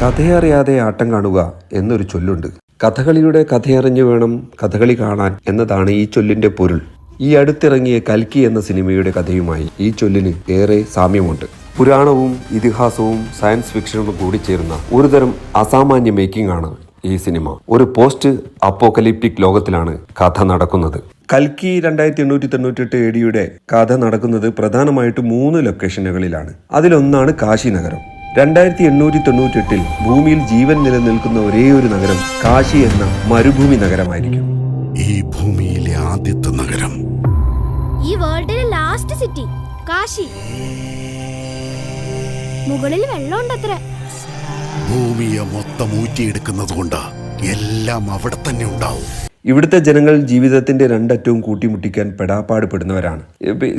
കഥയറിയാതെ ആട്ടം കാണുക എന്നൊരു ചൊല്ലുണ്ട്. കഥകളിയുടെ കഥയറിഞ്ഞു വേണം കഥകളി കാണാൻ എന്നതാണ് ഈ ചൊല്ലിന്റെ പൊരുൾ. ഈ അടുത്തിറങ്ങിയ കൽക്കി എന്ന സിനിമയുടെ കഥയുമായി ഈ ചൊല്ലിന് ഏറെ സാമ്യമുണ്ട്. പുരാണവും ഇതിഹാസവും സയൻസ് ഫിക്ഷനും കൂടി ചേരുന്ന ഒരുതരം അസാമാന്യ മേക്കിംഗ് ആണ് ഈ സിനിമ. ഒരു പോസ്റ്റ് അപ്പോക്കലിപ്റ്റിക് ലോകത്തിലാണ് കഥ നടക്കുന്നത്. കൽക്കി രണ്ടായിരത്തി എണ്ണൂറ്റി തൊണ്ണൂറ്റെട്ട് എ ഡിയുടെ കഥ നടക്കുന്നത് പ്രധാനമായിട്ടും മൂന്ന് ലൊക്കേഷനുകളിലാണ് അതിലൊന്നാണ് കാശി നഗരം രണ്ടായിരത്തി എണ്ണൂറ്റി തൊണ്ണൂറ്റെട്ടിൽ ഭൂമിയിൽ ജീവൻ നിലനിൽക്കുന്ന ഒരേ ഒരു നഗരം കാശി എന്ന മരുഭൂമി നഗരമായിരിക്കും. ഈ ഭൂമിയിലെ ആദ്യത്തെ നഗരം. ഈ വേൾഡിലെ ലാസ്റ്റ് സിറ്റി കാശി. മുകളിൽ വെള്ളമുണ്ടത്ര. ഭൂമിയെ മൊത്തം ഊറ്റിയെടുക്കുന്നത് കൊണ്ട് എല്ലാം അവിടെ തന്നെ ഉണ്ടാവും. ഇവിടുത്തെ ജനങ്ങൾ ജീവിതത്തിന്റെ രണ്ടറ്റവും കൂട്ടിമുട്ടിക്കാൻ പെടാപ്പാട് പെടുന്നവരാണ്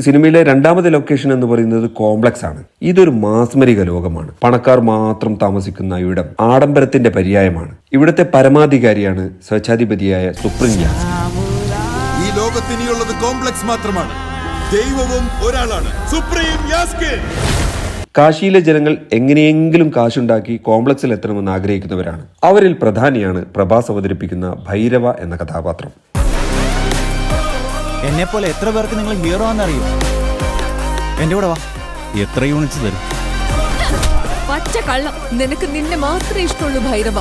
സിനിമയിലെ രണ്ടാമത്തെ ലൊക്കേഷൻ എന്ന് പറയുന്നത് കോംപ്ലക്സ് ആണ്. ഇതൊരു മാസ്മരിക ലോകമാണ്. പണക്കാർ മാത്രം താമസിക്കുന്ന ഇവിടം ആഡംബരത്തിന്റെ പര്യായമാണ്. ഇവിടുത്തെ പരമാധികാരിയാണ് സ്വച്ഛാധിപതിയായ സുപ്രീം യാസ് ഈ ലോകത്തിനിയുള്ളത് കോംപ്ലക്സ് മാത്രമാണ്. ദൈവവും ഒരാളാണ്. സുപ്രീം യാസ്കിൻ! കാശിയിലെ ജനങ്ങൾ എങ്ങനെയെങ്കിലും കാശുണ്ടാക്കി കോംപ്ലക്സിൽ എത്തണമെന്ന് ആഗ്രഹിക്കുന്നവരാണ്. അവരിൽ പ്രധാനിയാണ് പ്രഭാസ് അവതരിപ്പിക്കുന്ന ഭൈരവ എന്ന കഥാപാത്രം. എന്നെ പോലെ എത്ര പേർക്ക് നിങ്ങൾ ഹീറോ ആണെന്നറിയോ? എന്റെ കൂടെ വാ. എത്ര യൂണിറ്റ്സ് തരും? പച്ച കള്ളം. നിനക്ക് നിന്നെ മാത്രമേ ഇഷ്ടമുള്ളൂ ഭൈരവ.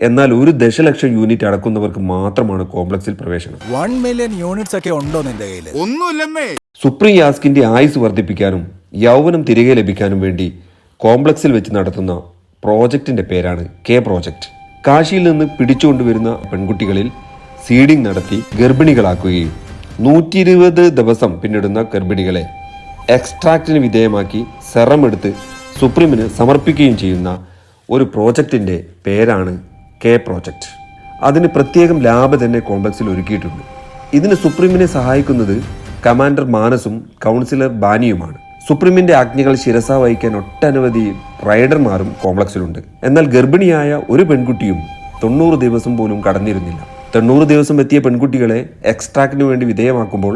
എന്നാൽ ഒരു ദശലക്ഷം യൂണിറ്റ് അടക്കുന്നവർക്ക് മാത്രമാണ് കോംപ്ലക്സിൽ പ്രവേശനം. വൺ മില്യൺ യൂണിറ്റ്സ് ഒക്കെ ഉണ്ടോ നിന്റെ കയ്യിൽ ഒന്നുമില്ലെന്നേ സുപ്രീം യാസ്കിന്റെ ആയുസ് വർദ്ധിപ്പിക്കാനും യൗവനം തിരികെ ലഭിക്കാനും വേണ്ടി കോംപ്ലക്സിൽ വെച്ച് നടത്തുന്ന പ്രോജക്റ്റിന്റെ പേരാണ് കെ പ്രോജക്റ്റ് കാശിയിൽ നിന്ന് പിടിച്ചുകൊണ്ടുവരുന്ന പെൺകുട്ടികളിൽ സീഡിംഗ് നടത്തി ഗർഭിണികളാക്കുകയും നൂറ്റി ഇരുപത് ദിവസം പിന്നിടുന്ന ഗർഭിണികളെ എക്സ്ട്രാക്റ്റിന് വിധേയമാക്കി സെറം എടുത്ത് സുപ്രീമിന് സമർപ്പിക്കുകയും ചെയ്യുന്ന ഒരു പ്രോജക്റ്റിന്റെ പേരാണ് കെ പ്രോജക്റ്റ് അതിന് പ്രത്യേകം ലാബ് തന്നെ കോംപ്ലക്സിൽ ഒരുക്കിയിട്ടുണ്ട്. ഇതിന് സുപ്രീമിനെ സഹായിക്കുന്നത് കമാൻഡർ മാനസും കൗൺസിലർ ബാനിയുമാണ്. സുപ്രീമിന്റെ ആജ്ഞകൾ ശിരസ വഹിക്കാൻ ഒട്ടനവധി റൈഡർമാരും കോംപ്ലക്സിലുണ്ട്. എന്നാൽ ഗർഭിണിയായ ഒരു പെൺകുട്ടിയും തൊണ്ണൂറ് ദിവസം പോലും കടന്നിരുന്നില്ല. തൊണ്ണൂറ് ദിവസം എത്തിയ പെൺകുട്ടികളെ എക്സ്ട്രാക്റ്റിന് വേണ്ടി വിധേയമാക്കുമ്പോൾ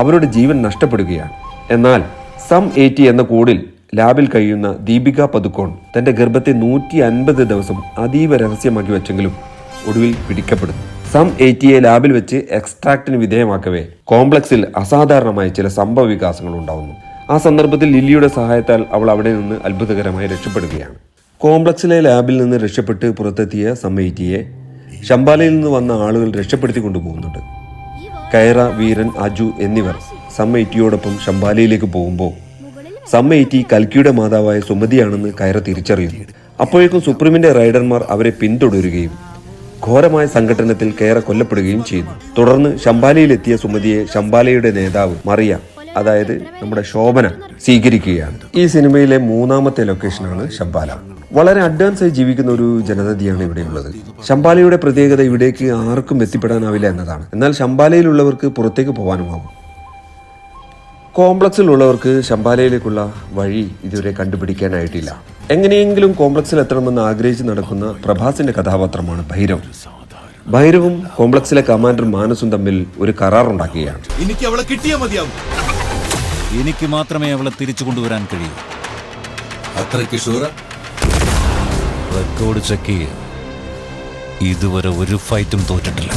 അവരുടെ ജീവൻ നഷ്ടപ്പെടുകയാണ്. എന്നാൽ സം എയ്റ്റി എന്ന കോഡിൽ ലാബിൽ കഴിയുന്ന ദീപിക പതുക്കോൺ തന്റെ ഗർഭത്തെ നൂറ്റി അൻപത് ദിവസം അതീവ രഹസ്യമാക്കി വെച്ചെങ്കിലും ഒടുവിൽ പിടിക്കപ്പെടുന്നു. സം എയ്റ്റിയെ ലാബിൽ വെച്ച് എക്സ്ട്രാക്റ്റിന് വിധേയമാക്കവേ കോംപ്ലക്സിൽ അസാധാരണമായ ചില സംഭവ വികാസങ്ങൾ ഉണ്ടാവുന്നു. ആ സന്ദർഭത്തിൽ ലില്ലിയുടെ സഹായത്താൽ അവൾ അവിടെ നിന്ന് അത്ഭുതകരമായി രക്ഷപ്പെടുകയാണ്. കോംപ്ലക്സിലെ ലാബിൽ നിന്ന് രക്ഷപ്പെട്ട് പുറത്തെത്തിയ സമ്മേറ്റിയെ ശമ്പാലയിൽ നിന്ന് വന്ന ആളുകൾ രക്ഷപ്പെടുത്തി കൊണ്ടുപോകുന്നുണ്ട് കയറ വീരൻ അജു എന്നിവർ സമ്മേറ്റിയോടൊപ്പം ശമ്പാലയിലേക്ക് പോകുമ്പോൾ സമ്മേറ്റി കൽക്കിയുടെ മാതാവായ സുമതിയാണെന്ന് കയറ തിരിച്ചറിയുന്നു. അപ്പോഴേക്കും സുപ്രീമിന്റെ റൈഡർമാർ അവരെ പിന്തുടരുകയും ഘോരമായ സംഘടനത്തിൽ കയറ കൊല്ലപ്പെടുകയും ചെയ്യുന്നു. തുടർന്ന് ശമ്പാലയിലെത്തിയ സുമതിയെ ശമ്പാലയുടെ നേതാവ് മറിയ അതായത് നമ്മുടെ ശോഭന സ്വീകരിക്കുകയാണ്. ഈ സിനിമയിലെ മൂന്നാമത്തെ ലൊക്കേഷനാണ് ശമ്പാല വളരെ അഡ്വാൻസ് ആയി ജീവിക്കുന്ന ഒരു ജനതയാണ് ഇവിടെയുള്ളത്. ശമ്പാലയുടെ പ്രത്യേകത ഇവിടേക്ക് ആർക്കും എത്തിപ്പെടാനാവില്ല എന്നതാണ്. എന്നാൽ ശമ്പാലയിലുള്ളവർക്ക് പുറത്തേക്ക് പോകാനുമാകും കോംപ്ലക്സിലുള്ളവർക്ക് ശമ്പാലയിലേക്കുള്ള വഴി ഇതുവരെ കണ്ടുപിടിക്കാനായിട്ടില്ല. എങ്ങനെയെങ്കിലും കോംപ്ലക്സിൽ എത്തണമെന്ന് ആഗ്രഹിച്ച് നടക്കുന്ന പ്രഭാസിന്റെ കഥാപാത്രമാണ് ഭൈരവ്. ഭൈരവും കോംപ്ലക്സിലെ കമാൻഡർ മാനസും തമ്മിൽ ഒരു കരാറുണ്ടാക്കുകയാണ്. എനിക്ക് അവളെ കിട്ടിയാ മതിയാവും. എനിക്ക് മാത്രമേ അവളെ തിരിച്ചു കൊണ്ടുവരാൻ കഴിയൂ. അത്രയ്ക്ക് റെക്കോർഡ് ചെക്ക് ചെയ്യുക ഇതുവരെ ഒരു ഫൈറ്റും തോറ്റിട്ടില്ല.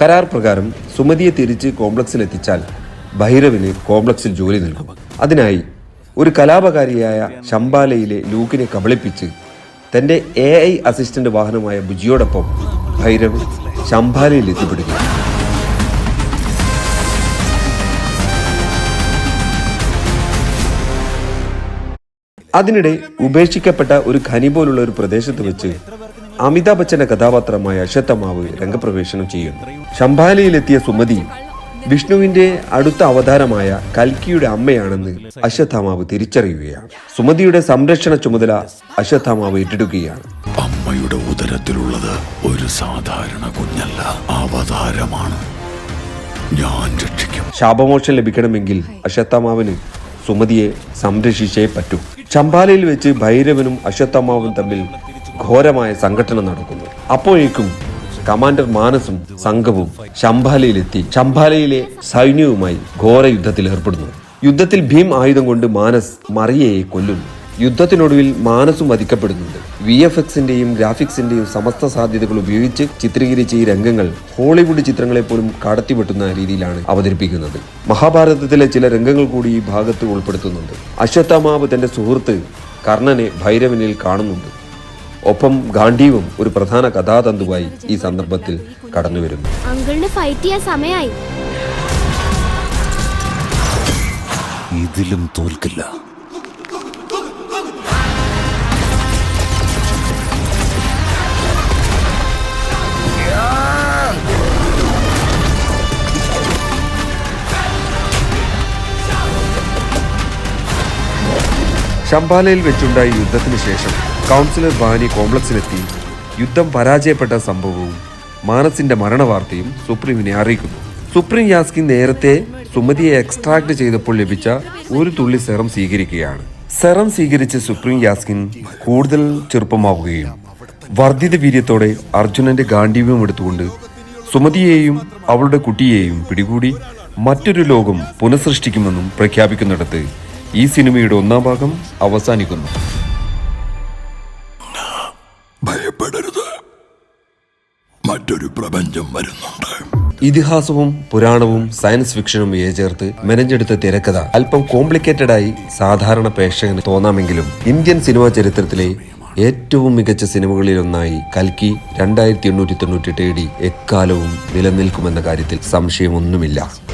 കരാർ പ്രകാരം സുമതിയെ തിരിച്ച് കോംപ്ലക്സിൽ എത്തിച്ചാൽ ഭൈരവിന് കോംപ്ലക്സിൽ ജോലി നൽകും. അതിനായി ഒരു കലാപകാരിയായ ശമ്പാലയിലെ ലൂക്കിനെ കബളിപ്പിച്ച് തന്റെ എ ഐ അസിസ്റ്റന്റ് വാഹനമായ ബുജിയോടൊപ്പം ഭൈരവ് ശമ്പാലയിൽ എത്തിപ്പെടുകയാണ് അതിനിടെ ഉപേക്ഷിക്കപ്പെട്ട ഒരു ഖനി പോലുള്ള ഒരു പ്രദേശത്ത് വെച്ച് അമിതാഭ് ബച്ചന്റെ കഥാപാത്രമായ അശ്വത്ഥമാവ് രംഗപ്രവേശനം ചെയ്യുന്നു. ശംഭാലയിലെത്തിയ സുമതി വിഷ്ണുവിന്റെ അടുത്ത അവതാരമായ കൽക്കിയുടെ അമ്മയാണെന്ന് അശ്വത്ഥമാവ് തിരിച്ചറിയുകയാണ്. സുമതിയുടെ സംരക്ഷണ ചുമതല അശ്വത്ഥമാവ് ഏറ്റെടുക്കുകയാണ്. അമ്മയുടെ ഉദരത്തിലുള്ളത് ഒരു സാധാരണ കുഞ്ഞല്ല അവതാരമാണ്. ഞാൻ രക്ഷിക്കും. ശാപമോക്ഷം ലഭിക്കണമെങ്കിൽ അശ്വത്ഥമാവിന് സുമതിയെ സംരക്ഷിച്ചേ പറ്റൂ. ചമ്പാലയിൽ വെച്ച് ഭൈരവനും അശ്വത്ഥമാവും തമ്മിൽ ഘോരമായ സംഘടന നടക്കുന്നു. അപ്പോഴേക്കും കമാൻഡർ മാനസും സംഘവും ശംഭാലയിലെത്തി. ശംഭാലയിലെ സൈന്യവുമായി ഘോര യുദ്ധത്തിൽ ഏർപ്പെടുന്നു. യുദ്ധത്തിൽ ഭീം ആയുധം കൊണ്ട് മാനസ് മറിയയെ കൊല്ലുന്നു. യുദ്ധത്തിനൊടുവിൽ മാനസും വധിക്കപ്പെടുന്നുണ്ട്. വി എഫ് എക്സിന്റെയും ഗ്രാഫിക്സിന്റെയും സമസ്ത സാധ്യതകൾ ഉപയോഗിച്ച് ചിത്രീകരിച്ച ഈ രംഗങ്ങൾ ഹോളിവുഡ് ചിത്രങ്ങളെ പോലും കടത്തിവെട്ടുന്ന രീതിയിലാണ് അവതരിപ്പിക്കുന്നത്. മഹാഭാരതത്തിലെ ചില രംഗങ്ങൾ കൂടി ഈ ഭാഗത്ത് ഉൾപ്പെടുത്തുന്നുണ്ട്. അശ്വത്ഥമാവ് തന്റെ സുഹൃത്ത് കർണനെ ഭൈരവനിൽ കാണുന്നുണ്ട്. ഒപ്പം ഗാന്ധീവും ഒരു പ്രധാന കഥാതന്തുവായി ഈ സന്ദർഭത്തിൽ കടന്നുവരുന്നു. അങ്കിളിന് ഫൈറ്റ് ചെയ്യാൻ ഇതിലും തോൽക്കില്ല. ശംബാലയിൽ വെച്ചുണ്ടായ യുദ്ധത്തിന് ശേഷം കൗൺസിലർ ബാനി കോംപ്ലക്സിലെത്തി യുദ്ധം പരാജയപ്പെട്ട സംഭവവും മാനസിന്റെ മരണവാർത്തയും സുപ്രീമിനെ അറിയിക്കുന്നു. സുപ്രീം യാസ്കി നേരത്തെ സുമതിയെ എക്സ്ട്രാക്ട് ചെയ്തപ്പോൾ ലഭിച്ച ഒരു തുള്ളി സെറം സ്വീകരിക്കുകയാണ്. സെറം സ്വീകരിച്ച സുപ്രീം യാസ്കിൻ കൂടുതൽ ചെറുപ്പമാവുകയും വർദ്ധിത വീര്യത്തോടെ അർജുനന്റെ ഗാന്ഡീവ്യം എടുത്തുകൊണ്ട് സുമതിയെയും അവളുടെ കുട്ടിയെയും പിടികൂടി മറ്റൊരു ലോകം പുനഃസൃഷ്ടിക്കുമെന്നും പ്രഖ്യാപിക്കുന്നിടത്ത് ഈ സിനിമയുടെ ഒന്നാം ഭാഗം അവസാനിക്കുന്നു. ഭയപ്പെടരുത്. മറ്റൊരു പ്രപഞ്ചം വരുന്നുണ്ട്. ഇതിഹാസവും പുരാണവും സയൻസ് ഫിക്ഷനും ചേർത്ത് മെനഞ്ഞെടുത്ത തിരക്കഥ. അല്പം കോംപ്ലിക്കേറ്റഡ് ആയി സാധാരണ പ്രേക്ഷകന് തോന്നാമെങ്കിലും ഇന്ത്യൻ സിനിമാ ചരിത്രത്തിലെ ഏറ്റവും മികച്ച സിനിമകളിലൊന്നായി കൽക്കി രണ്ടായിരത്തി എണ്ണൂറ്റി തൊണ്ണൂറ്റി എട്ട് എക്കാലവും നിലനിൽക്കുമെന്ന കാര്യത്തിൽ സംശയമൊന്നുമില്ല.